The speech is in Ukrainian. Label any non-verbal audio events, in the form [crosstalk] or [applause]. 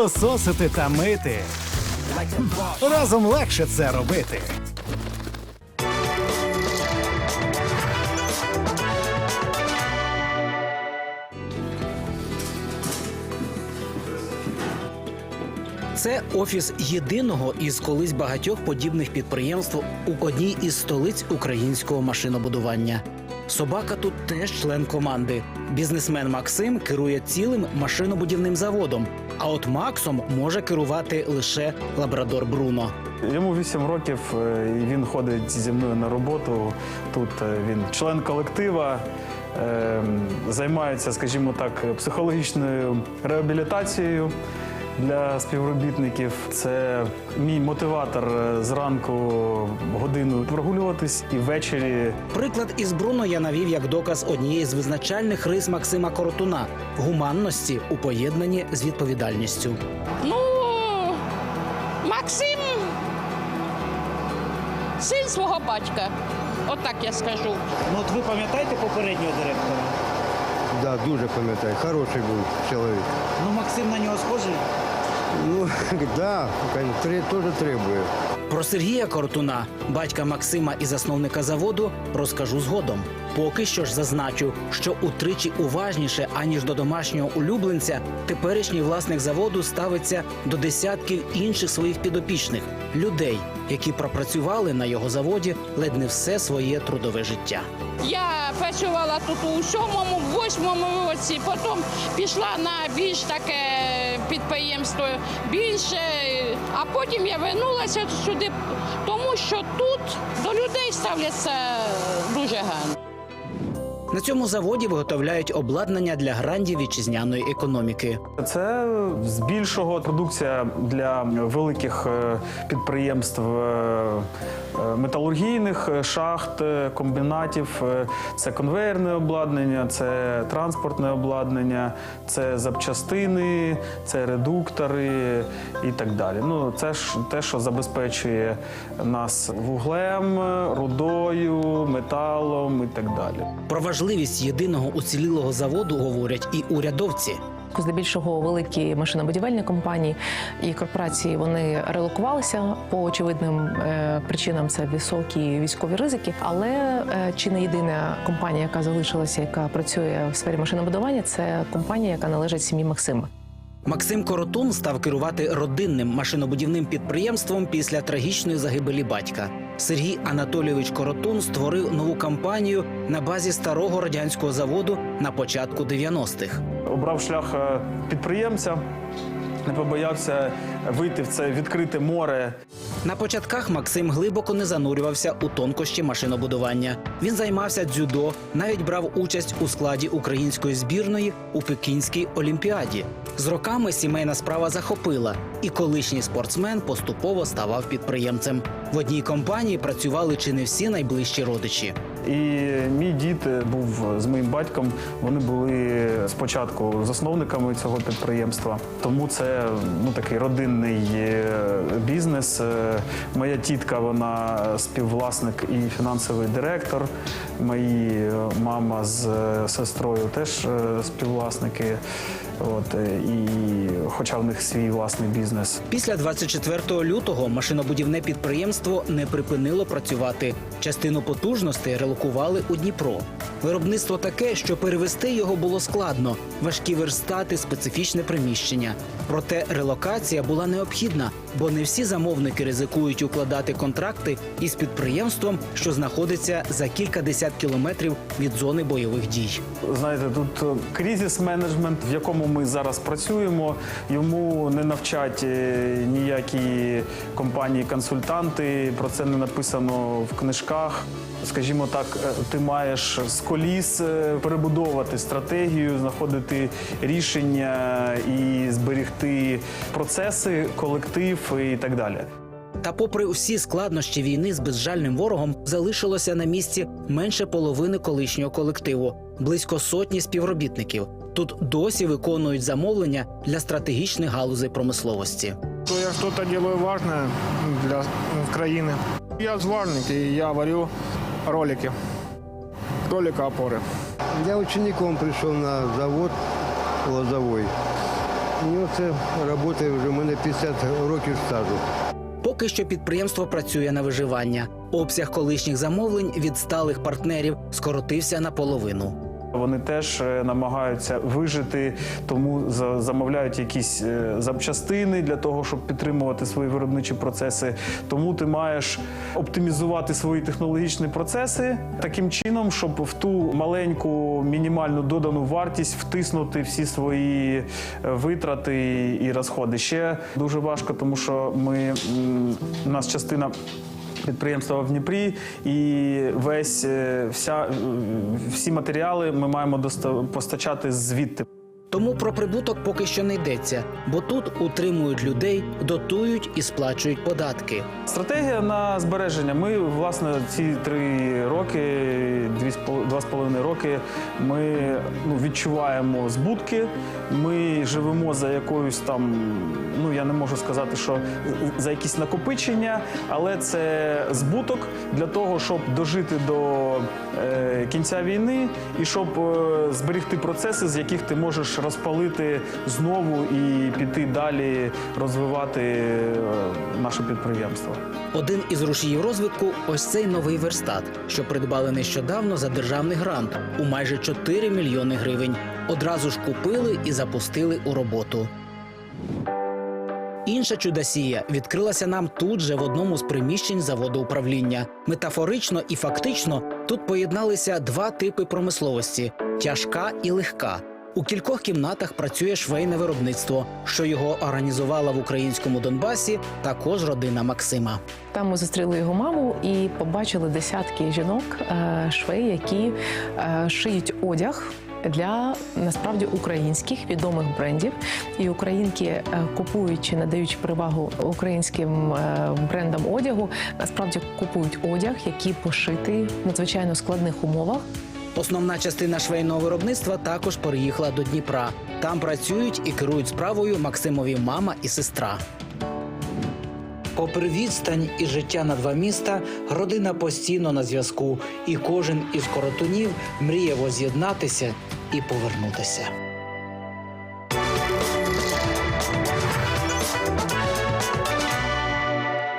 пилососити та мити. Разом легше це робити. Це офіс єдиного із колись багатьох подібних підприємств у одній із столиць українського машинобудування. Собака тут теж член команди. Бізнесмен Максим керує цілим машинобудівним заводом. А от Максом може керувати лише лабрадор Бруно. Йому 8 років, е, і він ходить зі мною на роботу. Тут е, він член колектива, е, займається, скажімо так, психологічною реабілітацією для співробітників. Це мій мотиватор е, зранку годину прогулюватись і ввечері Приклад із Бруно я навів як доказ однієї з визначальних рис Максима Коротуна гуманності у поєднанні з відповідальністю. Ну, Максим син свого батька. Отак я скажу. Ну от ви пам'ятаєте попереднього директора? Да, дуже пам'ятаю. Хороший був чоловік. Ну Максим на нього схожий. Ну, [laughs] да, три, теж требує. Про Сергія Коротуна, батька Максима і засновника заводу, розкажу згодом. Поки що ж зазначу, що утричі уважніше аніж до домашнього улюбленця, теперішній власник заводу ставиться до десятків інших своїх підопічних людей, які пропрацювали на його заводі ледь не все своє трудове життя. Я працювала тут у сьомому, восьмому році, потім пішла на більш таке підприємство більше, а потім я вернулася сюди, тому що тут до людей ставляться дуже гарно. На цьому заводі виготовляють обладнання для грандів вітчизняної економіки. Це збільшого продукція для великих е, підприємств е, е, металургійних, шахт, комбінатів. Це конвейерне обладнання, це транспортне обладнання, це запчастини, це редуктори і так далі. Ну, це ж те, що забезпечує нас вуглем, рудою, металом і так далі. Про важливість єдиного уцілілого заводу говорять і урядовці. Здебільшого великі машинобудівельні компанії і корпорації вони релокувалися по очевидним е, причинам. Це високі військові ризики. Але е, чи не єдина компанія, яка залишилася, яка працює в сфері машинобудування, це компанія, яка належить сім'ї Максима. Максим Коротун став керувати родинним машинобудівним підприємством після трагічної загибелі батька. Сергій Анатолійович Коротун створив нову компанію на базі старого радянського заводу на початку 90-х. обрав шлях е, підприємця, не побоявся вийти в це відкрите море. На початках Максим глибоко не занурювався у тонкощі машинобудування. Він займався дзюдо, навіть брав участь у складі української збірної у Пекінській олімпіаді. З роками сімейна справа захопила, і колишній спортсмен поступово ставав підприємцем. В одній компанії працювали чи не всі найближчі родичі. І мій дід був з моїм батьком. Вони були спочатку засновниками цього підприємства. Тому це ну такий родинний е, бізнес. Е, Моя тітка, вона співвласник і фінансовий директор. Мої е, мама з е, сестрою теж е, співвласники. От е, і хоча в них свій власний бізнес. Після 24 лютого машинобудівне підприємство не припинило працювати. Частину потужностей релокували у Дніпро. Виробництво таке, що перевести його було складно: важкі верстати, специфічне приміщення. Проте релокація була необхідна, бо не всі замовники ризикують укладати контракти із підприємством, що знаходиться за кілька десят кілометрів від зони бойових дій. Знаєте, тут е, кризис менеджмент, в якому ми зараз працюємо, йому не навчать е, ніякі компанії-консультанти. Про це не написано в книжках. Скажімо так, е, ти маєш з коліс е, перебудовувати стратегію, знаходити рішення і зберігти процеси, колектив і так далі. Та, попри усі складнощі війни з безжальним ворогом, залишилося на місці менше половини колишнього колективу, близько сотні співробітників. Тут досі виконують замовлення для стратегічних галузей промисловості. То я что-то делаю важное для м, краины. Я зварник, и я варю ролики. Ролика опоры. Я учеником прийшов на завод лозовий. Ну, це робота вже в мене 50 років стажу. Поки що підприємство працює на виживання. Обсяг колишніх замовлень від сталих партнерів скоротився наполовину. Вони теж е, намагаються вижити, тому замовляють якісь е, запчастини для того, щоб підтримувати свої виробничі процеси. Тому ти маєш оптимізувати свої технологічні процеси таким чином, щоб в ту маленьку мінімальну додану вартість втиснути всі свої е, витрати і розходи. Ще дуже важко, тому що ми у нас частина підприємства в Дніпрі, і весь е, вся е, всі матеріали ми маємо доста- постачати звідти. Тому про прибуток поки що не йдеться, бо тут утримують людей, дотують і сплачують податки. Стратегія на збереження. Ми власне ці три роки, два з половиною роки, ми ну, відчуваємо збутки. Ми живемо за якоюсь там, ну я не можу сказати, що за якісь накопичення, але це збуток для того, щоб дожити до кінця війни і щоб е, зберегти процеси, з яких ти можеш розпалити знову і піти далі розвивати е, наше підприємство. Один із рушіїв розвитку ось цей новий верстат, що придбали нещодавно за державний грант у майже 4 мільйони гривень. Одразу ж купили і запустили у роботу. Інша чудосія відкрилася нам тут же в одному з приміщень заводу управління. Метафорично і фактично тут поєдналися два типи промисловості: тяжка і легка. У кількох кімнатах працює швейне виробництво, що його організувала в українському Донбасі також родина Максима. Там ми зустріли його маму і побачили десятки жінок, е, швей, які е, шиють одяг. Для насправді українських відомих брендів і українки, е, купуючи, надаючи перевагу українським е, брендам одягу, насправді купують одяг, який пошитий в надзвичайно складних умовах. Основна частина швейного виробництва також переїхала до Дніпра. Там працюють і керують справою Максимові мама і сестра. Попри відстань і життя на два міста, родина постійно на зв'язку, і кожен із коротунів мріє воз'єднатися і повернутися.